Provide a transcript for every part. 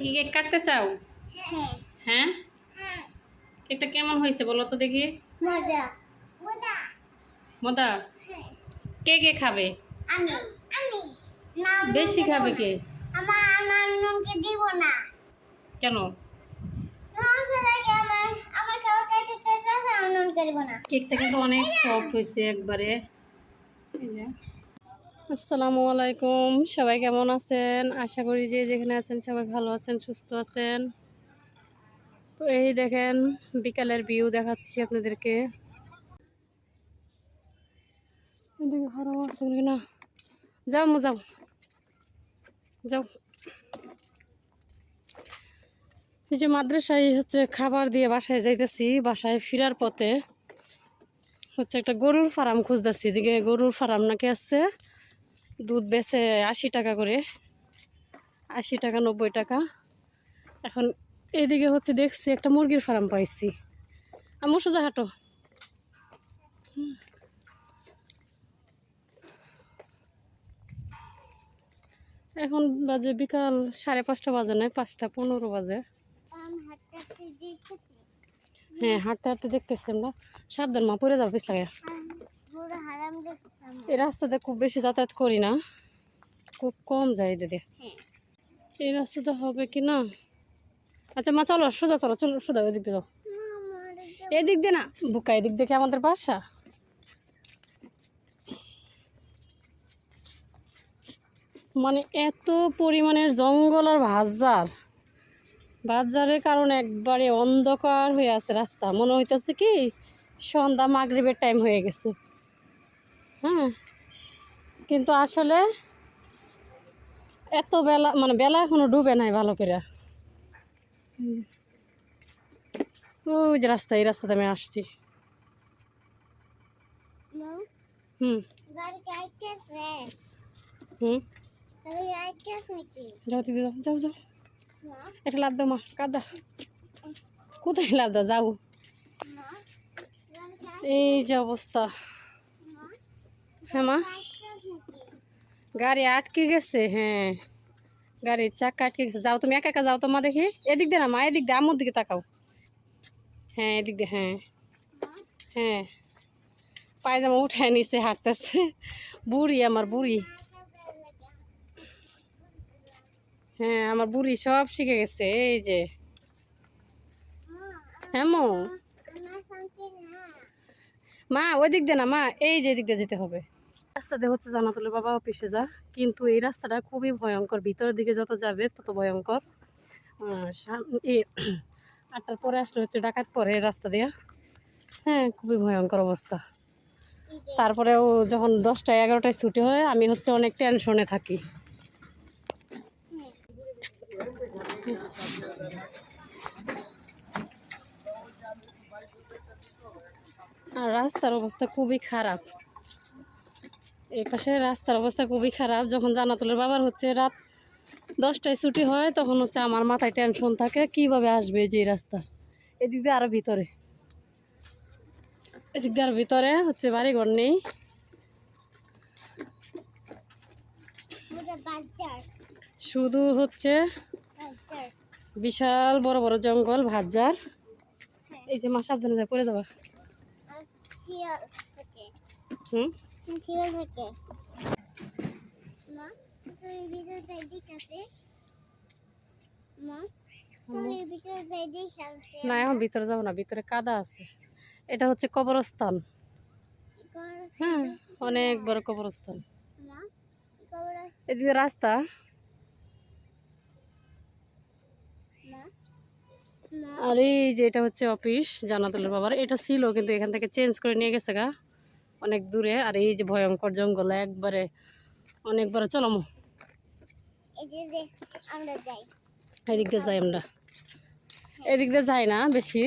কি কেক কাটতে চাও? হ্যাঁ। হ্যাঁ? হ্যাঁ। কেকটা কেমন হয়েছে বলো তো দেখি। মজা। মজা। মদা হ্যাঁ। কে কে খাবে? আমি। আমি। বেশি খাবে কে? আমার ননকে দিব না। কেন? কেকটা কিন্তু অনেক সফট হয়েছে একবারে। এই যে। আসসালামু আলাইকুম। সবাই কেমন আছেন? আশা করি যে যেখানে আছেন সবাই ভালো আছেন, সুস্থ আছেন। তো এই দেখেন, বিকালের ভিউ দেখাচ্ছি আপনাদেরকে। যাও যাও। যাও। এই যে মাদ্রাসায় হচ্ছে খাবার দিয়ে বাসায় যাইতেছি, বাসায় ফেরার পথে হচ্ছে একটা গরুর ফার্ম খুঁজতেছি। এদিকে গরুর ফার্ম নাকি আছে। দুধ বেচে আশি টাকা করে আশি টাকা নব্বই টাকা। এখন এইদিকে হচ্ছে দেখছি একটা মুরগির ফার্ম পাইছি। আমি সোজা হাঁটো। এখন বাজে বিকাল সাড়ে পাঁচটা বাজে নয় পাঁচটা পনেরো বাজে। হ্যাঁ হাঁটতে হাঁটতে দেখতেছি আমরা। সাবধান মা পরে যাব পিস লাগে এই রাস্তাতে খুব বেশি যাতায়াত করি না। খুব কম যাই হ্যাঁ এই রাস্তাতে হবে কি না? আচ্ছা মা, চলো, সোজা, চলো চলো, সোজা ওই দিক দিয়ে যাও। এদিক দিয়ে না, বুকা, এদিক কি আমাদের বাসা? মানে এত পরিমাণের জঙ্গল আর ভাজার বাজারের কারণে একবারে অন্ধকার হয়ে আছে রাস্তা। মনে হইতেছে কি, সন্ধ্যা, মাগরিবের টাইম হয়ে গেছে। হ্যাঁ কিন্তু আসলে এত বেলা মানে বেলা এখনও ডুবে নাই ভালো করে। ওই যে রাস্তা এই রাস্তাতে আমি আসছি। হুম। হুম। যাও দিদি যাও যাও যাও। এটা লাভ দাও মা কাদা। কোথায় লাভ দাও? যাও। এই যে অবস্থা। হ্যাঁ মা গাড়ি আটকে গেছে হ্যাঁ। গাড়ির চাকা আটকে গেছে। যাও তুমি, একা একা যাও তো মা দেখি। এদিক দিয়ে না মা, এদিক দিয়ে, আমার দিকে তাকাও। হ্যাঁ এদিক দিয়ে হ্যাঁ। হ্যাঁ। পায়জামা উঠায় নিচে হাঁটতেছে। বুড়ি আমার বুড়ি। হ্যাঁ আমার বুড়ি সব শিখে গেছে, এই যে। হ্যাঁ মো, ওই দিক দিয়ে না, মা, এই যে দিক দিয়ে যেতে হবে। রাস্তাতে হচ্ছে জানাতুলের বাবা অফিসে যা কিন্তু এই রাস্তাটা খুবই ভয়ঙ্কর। ভিতরের দিকে যত যাবে, তত ভয়ঙ্কর। এ, আটটার পরে আসলে হচ্ছে ডাকাত পরে রাস্তা দিয়ে। হ্যাঁ খুবই ভয়ঙ্কর অবস্থা। তারপরেও যখন দশটা এগারোটায় ছুটি হয়, আমি হচ্ছে অনেক টেনশনে থাকি। রাস্তার অবস্থা খুবই খারাপ। এই পাশে রাস্তার অবস্থা খুবই খারাপ। যখন জানাতুলের বাবার হচ্ছে রাত দশটায় ছুটি হয় তখন হচ্ছে আমার মাথায় টেনশন থাকে কীভাবে আসবে যে এই রাস্তা? এদিক দিয়ে আরও ভিতরে। এদিক দিয়ে আরও ভিতরে হচ্ছে বাড়িঘর নেই। শুধু হচ্ছে বিশাল বড় বড় জঙ্গল ভাজার এই যে মা সাবধানে পড়ে যাবা। শিয়াল থাকে। হুম? না এখন ভিতরে যাব না ভিতরে কাদা আছে। এটা হচ্ছে কবরস্থান। হ্যাঁ অনেক বড় কবরস্থান। এদিকে রাস্তা। আর এই যে এটা হচ্ছে অফিস জানাতুলের বাবার। এটা ছিল কিন্তু এখান থেকে চেঞ্জ করে নিয়ে গেছে গা। অনেক দূরে আর এই যে ভয়ঙ্কর জঙ্গল একবারে অনেক বড় চলো মো। এই যে যে আমরা যাই। এদিক দিয়ে যাই আমরা। এদিক দিয়ে যাই না বেশি।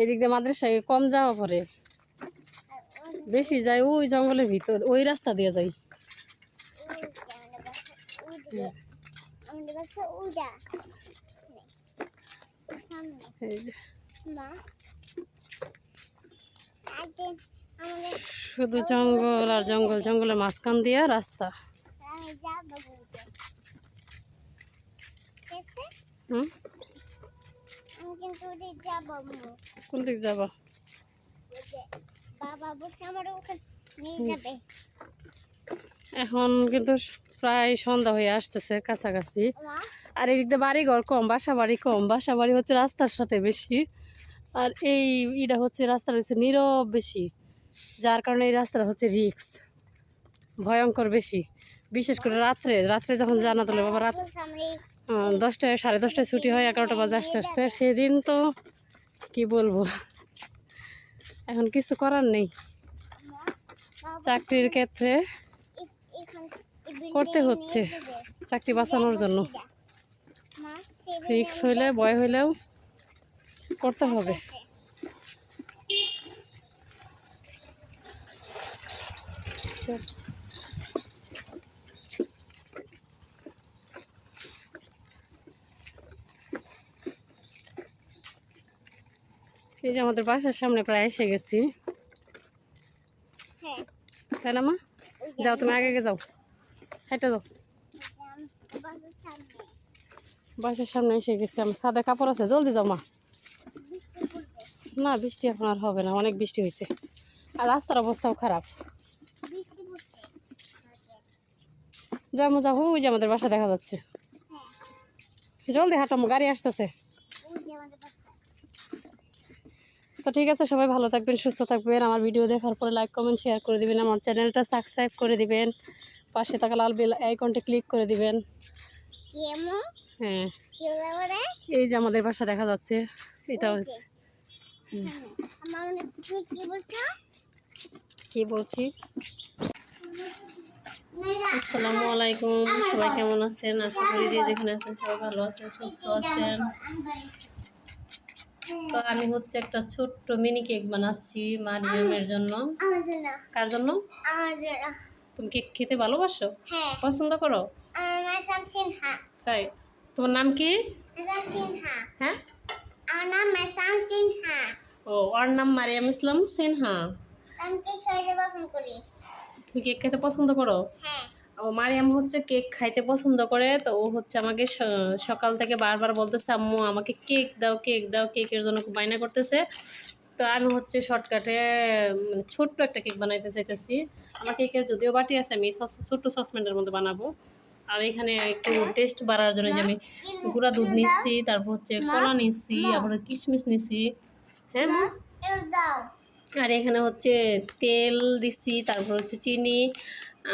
এদিক দিয়ে মাদ্রাসায় কম যাওয়া পরে। বেশি যাই ওই জঙ্গলের ভিতর ওই রাস্তা দিয়ে যাই। এই যে। শুধু জঙ্গল আর জঙ্গল, জঙ্গলের মাঝখান দিয়ে রাস্তা। কোন দিক যাবা? এখন কিন্তু প্রায় সন্ধ্যা হয়ে আসতেছে কাছাকাছি। আর এদিক দিয়ে বাড়ি ঘর কম বাসা বাড়ি কম। বাসা বাড়ি হচ্ছে রাস্তার সাথে বেশি। আর এই ইটা হচ্ছে রাস্তা রয়েছে নীরব বেশি। যার কারণে এই রাস্তাটা হচ্ছে রিক্স। ভয়ঙ্কর বেশি। বিশেষ করে রাত্রে। রাত্রে যখন জানা তোলে বাবা রাত দশটায়, সাড়ে দশটায় ছুটি হয়, এগারোটা বাজে আসতে আসতে। সেদিন তো কি বলব? এখন কিছু করার নেই। চাকরির ক্ষেত্রে করতে হচ্ছে। চাকরি বাঁচানোর জন্য। রিক্স হইলে, ভয় হইলেও করতে হবে। আছে। এই যে আমাদের বাসার সামনে প্রায় এসে গেছি। হ্যাঁ। তাই না মা? যাও তুমি আগে আগে যাও। হেঁটে যাও। বাসার সামনে এসে গেছি আমার সাদা কাপড় আছে জলদি যাও মা। না বৃষ্টি এখন আর হবে না অনেক বৃষ্টি হয়েছে। আর রাস্তার অবস্থাও খারাপ বৃষ্টি পড়ছে মা যাও। ওই যে আমাদের বাসা দেখা যাচ্ছে। জলদি হাঁটামো গাড়ি আসতেছে। তো ঠিক আছে সবাই ভালো থাকবেন সুস্থ থাকবেন। আমার ভিডিও দেখার পরে লাইক কমেন্ট শেয়ার করে দিবেন। আমার চ্যানেলটা সাবস্ক্রাইব করে দিবেন। পাশে থাকা লাল বেল আইকনটা ক্লিক করে দিবেন। হ্যাঁ। এই যে আমাদের বাসা দেখা যাচ্ছে। এটা হচ্ছে। কি বলছি? আসসালামু আলাইকুম সবাই কেমন আছেন? আশা করি যে যেখানে আছেন সবাই ভালো আছেন সুস্থ আছেন। তো আমি হচ্ছে একটা ছোট্ট মিনি কেক বানাচ্ছি মারিয়ামের জন্য। কার জন্য? তুমি কেক খেতে ভালোবাসো? হ্যাঁ। পছন্দ করো? তাই? তোমার নাম কি? হ্যাঁ? ও ওর নাম মারিয়াম ইসলাম সিনহা। আমি কি খাইতে পছন্দ করি। তুমি কেক খেতে পছন্দ করো? হ্যাঁ। ও মারিয়াম হচ্ছে কেক খাইতে পছন্দ করে তো ও হচ্ছে আমাকে সকাল থেকে বারবার বলতেছে আম্মু আমাকে কেক দাও কেক দাও কেকের জন্য খুব বায়না করতেছে। তো আমি হচ্ছে শর্টকাটে মানে ছোট্ট একটা কেক বানাইতে চাইতেছি। আমার কেকের যদিও বাটি আছে আমি ছোট্ট সসপ্যানের মধ্যে বানাবো। আর এখানে একটু টেস্ট বাড়ার জন্য যে আমি গুঁড়া দুধ নিচ্ছি তারপর হচ্ছে কলা নিচ্ছি তারপরে কিশমিশ নিচ্ছি। হ্যাঁ আর এখানে হচ্ছে তেল দিচ্ছি তারপর হচ্ছে চিনি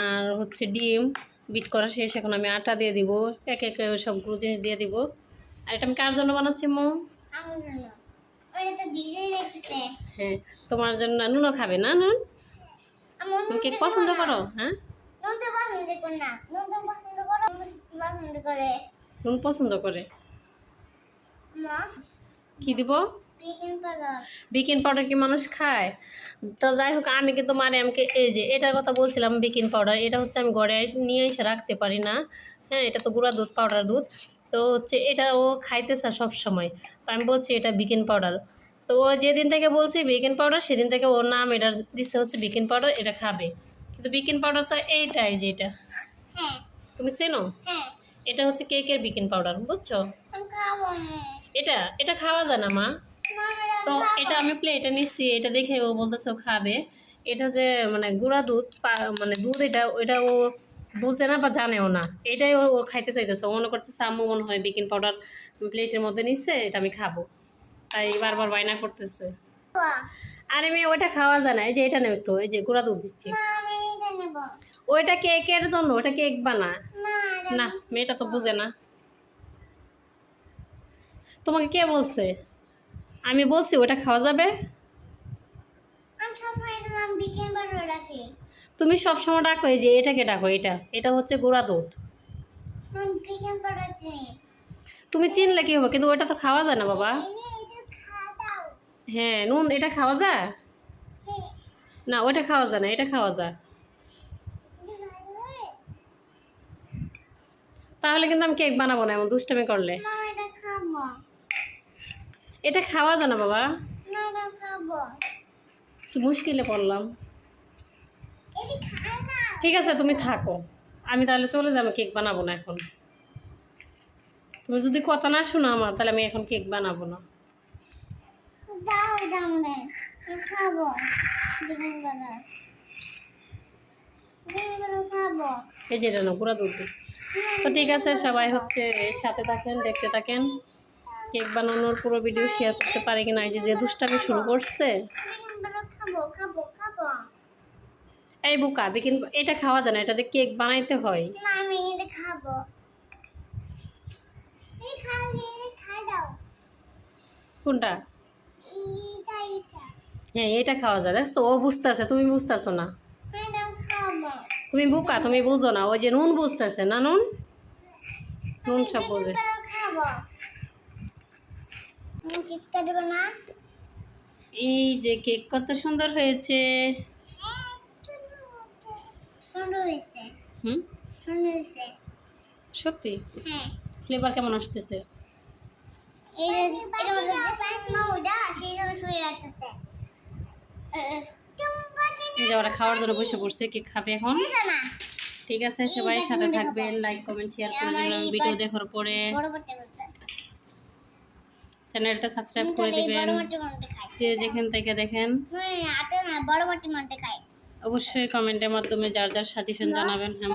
আর হচ্ছে ডিম। বিট করা শেষ এখন আমি আটা দিয়ে দিব এক এক সবগুলো জিনিস দিয়ে দিব। আর এটা আমি কার জন্য বানাচ্ছি মো হ্যাঁ তোমার জন্য নুনও খাবে না নুন? তুমি কেক পছন্দ করো হ্যাঁ? নুন পছন্দ করি না। নুন পছন্দ করো? কি দিব? Baking powder. কি মানুষ খায়? তো যাই হোক আমি কিন্তু মানে আমাকে এই যে এটার কথা বলছিলাম বিকিন পাউডার। এটা হচ্ছে আমি ঘরে নিয়ে এসে রাখতে পারি না। হ্যাঁ এটা তো গুঁড়া দুধ পাউডার দুধ। তো হচ্ছে এটা ও খাইতে চায় সব সময় তো আমি বলছি এটা বিকিন পাউডার। তো ও যেদিন থেকে বলছি বেকিং পাউডার সেদিন থেকে ওর নাম এটা দিচ্ছে হচ্ছে বিকিন পাউডার এটা খাবে। কিন্তু বিকিন পাউডার তো এইটাই যে এটা। হ্যাঁ। তুমি চেনো? হ্যাঁ। এটা হচ্ছে কেকের বিকিন পাউডার বুঝছ? এটা এটা খাওয়া যায় না মা। তো এটা আমি প্লেটে নিচ্ছি এটা দেখে ও বলতেছে ও খাবে। এটা যে মানে গুঁড়া দুধ মানে দুধ এটা ওইটা ও বুঝে না বা জানেও না। এটাই ও খাইতে চাইতেছে। মনে করতেছে আম্মু মনে হয় বেকিং পাউডার প্লেটের মধ্যে নিচ্ছে এটা আমি খাব। তাই বারবার বায়না করতেছে। আরে মেয়ে ওইটা খাওয়া যায় না। এই যে এটা নেব একটু এই যে গুঁড়া দুধ দিচ্ছি। এটা ওইটা কেকের জন্য ওটা কেক বানা। না এটা না মেয়েটা তো বুঝে না। তোমাকে কে বলছে? আমি বলছি ওটা খাওয়া যাবে? তুমি তুমি সবসময় ডাকো এই যে এটাকে ডাকো এটা। এটা হচ্ছে গুঁড়া দুধ। তুমি চিনলে কি হবে? কিন্তু ওটা তো খাওয়া যায় না বাবা। হ্যাঁ নুন এটা খাওয়া যায়? না ওটা খাওয়া যায় না এটা খাওয়া যায়? তাহলে কিন্তু আমি কেক বানাবো না এমন দুষ্টামি করলে। এটা খাওয়া যায় না বাবা। কি মুশকিলে পড়লাম। ঠিক আছে তুমি থাকো। আমি তাহলে চলে যাব কেক বানাবো না এখন। তুমি যদি কথা না শোনো আমার তাহলে আমি এখন কেক বানাবো না। খাব। এই যে পুরা দুধ তো ঠিক আছে সবাই হচ্ছে সাথে থাকেন দেখতে থাকেন। কেক বানানোর পুরো ভিডিও শেয়ার করতে পারে কিনা, এই যে দুষ্টামি শুরু করছে। এই বুকা, বিকিন, এটা খাওয়া যায় না এটাতে কেক বানাইতে হয়। না আমি এটা খাব এই এটা খাই দাও কোনটা? হ্যাঁ এটা খাওয়া যায়, দেখছ? ও বুঝতেছে, তুমি বুঝতেছো না। তুমি বুকা, তুমি বুঝো না, ওই যে নুন বুঝতেছে, না নুন? নুন সব বোঝে। খাব কাটবো না এই যে কেক কত সুন্দর হয়েছে। সুন্দর হয়েছে। হুম? সুন্দর হয়েছে। সত্যি? হ্যাঁ। ফ্লেভার কেমন আসতেছে? যে ওরা খাওয়ার জন্য বসে পড়ছে কেক খাবে এখন। ঠিক আছে সবাই সাথে থাকবেন লাইক কমেন্ট শেয়ার করবেন ভিডিও দেখার পরে। চ্যানেলটা সাবস্ক্রাইব করে দিবেন। যে যেখান থেকে দেখেন। অবশ্যই কমেন্টের মাধ্যমে যার যার সাজেশন জানাবেন হ্যাঁ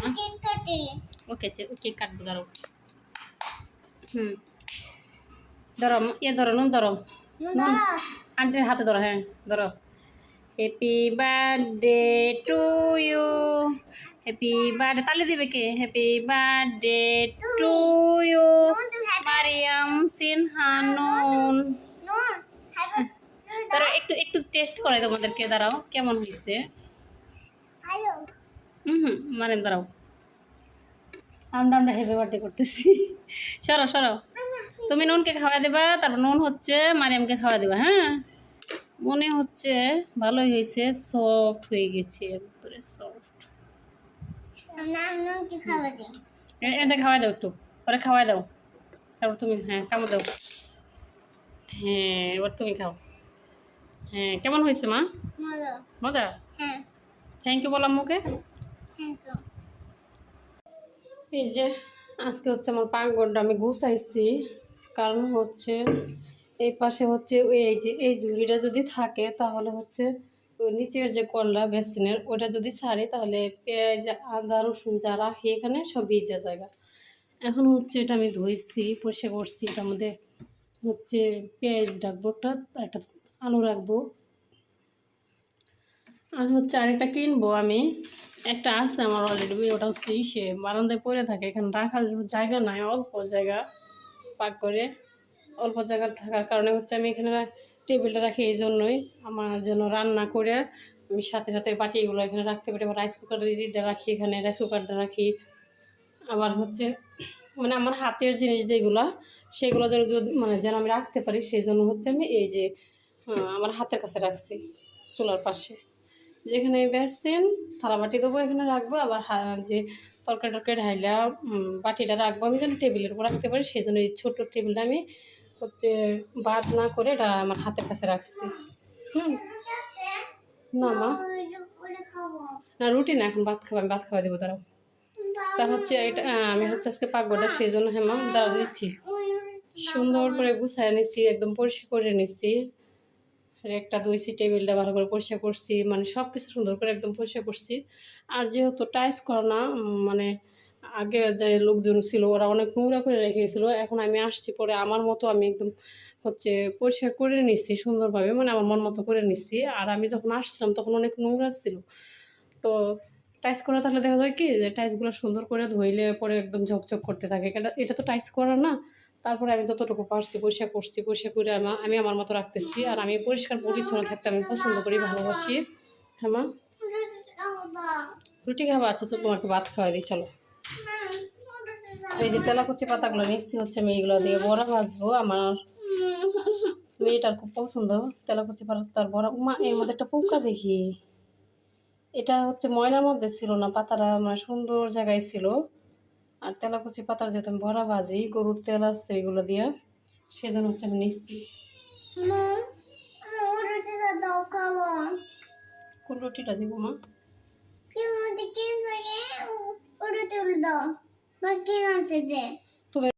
ওকে ওকে কাটবো ধরো। হুম। ধরো এ ধরো নুন ধরো। আন্টির হাতে ধরো হ্যাঁ ধরো। Happy birthday to you happy birthday তালে দিবে কে? Happy birthday to you Mariyam Sinha নুন নুন হ্যাপি ধরো একটু একটু টেস্ট করে তোমাদেরকে দাঁড়াও কেমন হয়েছে? হুম হুম মারেন দাঁড়াও। আমরা আমরা হ্যাপি বার্থডে করতেছি। সরো সরো। তুমি নুনকে খাওয়া দেবা তারপর নুন হচ্ছে মারিয়ামকে খাওয়া দেবা হ্যাঁ? মনে হচ্ছে ভালোই হয়েছে সফট হয়ে গেছে একবারে সফট এতে খাওয়াই দাও একটু ওরা খাওয়াই দাও। তারপর তুমি হ্যাঁ কামড় দাও। হ্যাঁ এবার তুমি খাও। হ্যাঁ কেমন হয়েছে মা? মজা। হ্যাঁ। থ্যাংক ইউ বললাম মুখে এই যে আজকে হচ্ছে আমার পাকঘরটা আমি গুছাইছি। কারণ হচ্ছে এই পাশে হচ্ছে ওই এই যে এই ঝুড়িটা যদি থাকে তাহলে হচ্ছে ওই নিচের যে কল্লা বেসিনের ওটা যদি ছাড়ে তাহলে পেঁয়াজ আদা রসুন যা রাখি এখানে সব ভিজে জায়গা এখন হচ্ছে এটা আমি ধুইছি, পরিষ্কার করছি। এটার মধ্যে হচ্ছে পেঁয়াজ রাখব, একটা একটা আলু রাখব। আর হচ্ছে আরেকটা কিনবো আমি। একটা আছে আমার অলরেডি ওটা হচ্ছে ইসে, বারান্দায় পড়ে থাকে, এখানে রাখার জায়গা নাই, অল্প জায়গা পাক করে। অল্প জায়গা থাকার কারণে হচ্ছে আমি এখানে টেবিলটা রাখি এই জন্যই। আমার যেন রান্না করে আমি সাথে সাথে বাটিগুলো এখানে রাখতে পারি, আবার রাইস কুকারটা রাখি, এখানে রাইস কুকারটা রাখি। আবার হচ্ছে মানে আমার হাতের জিনিস যেগুলো সেগুলো যেন মানে যেন আমি রাখতে পারি সেই জন্য হচ্ছে আমি এই যে আমার হাতের কাছে রাখছি চুলার পাশে। যেখানে বেসছেন থালা বাটি দেবো এখানে রাখব আবার যে তরকারি টরকারি ঢাইলা বাটিটা রাখব আমি যেন টেবিলের উপর রাখতে পারি সেই জন্য এই ছোটো টেবিলটা আমি হচ্ছে বাদ না করে এটা আমার হাতের কাছে রাখছি। হুম। না মা। না রুটি না এখন ভাত খাব আমি ভাত খাওয়া দেবো তারা তা হচ্ছে এটা আমি হচ্ছে আজকে পাকবটা সেই জন্য হ্যাঁ মা দাঁড়া দিচ্ছি। সুন্দর করে গুছায় নিচ্ছি, একদম পরিষ্কার করে নিচ্ছি। একটা ধুইছি টেবিলটা ভালো করে পরিষ্কার করছি মানে সব কিছু সুন্দর করে একদম পরিষ্কার করছি। আর যেহেতু টাইস করা না মানে আগে যে লোকজন ছিল, ওরা অনেক নোংরা করে রেখে গেছিল, এখন আমি আসছি পরে আমার মতো আমি একদম হচ্ছে পরিষ্কার করে নিচ্ছি, সুন্দরভাবে মানে আমার মন মতো করে নিচ্ছি। আর আমি যখন আসছিলাম, তখন অনেক নোংরা ছিল। তো টাইস করা থাকলে দেখা যায় কি যে টাইসগুলো সুন্দর করে ধুইলে পরে একদম ঝকঝক করতে থাকে। এটা তো টাইস করা না। তারপরে আমি যতটুকু পারছি পরিষ্কার করছি পরিষ্কার করে আমা- আমি আমার মতো রাখতেছি। আর আমি পরিষ্কার, পরিচ্ছন্ন থাকতে আমি পছন্দ করি, ভালোবাসি। হ্যাঁ রুটি খাবা? আচ্ছা তো তোমাকে ভাত খাওয়াই দিই, চলো। এই যে তেলাকুচি পাতাগুলো নিচ্ছি, হচ্ছে আমি এইগুলো দিয়ে বড়া ভাজবো আমার। মেয়েটার খুব পছন্দ, তেলাকুচি পাতার বড়া। মা এর মধ্যে একটা পোকা দেখি। এটা হচ্ছে ময়লার মধ্যে ছিল না পাতাটা মানে সুন্দর জায়গায় ছিল। আর তেলাকুচি পাতার যেহেতু আমি বড়া ভাজি গরুর তেল আসছে এগুলো দিয়ে সেজন্য হচ্ছে আমি নিচ্ছি। কোন রুটিটা দিব মা? দাও। বা কিন আছে যে?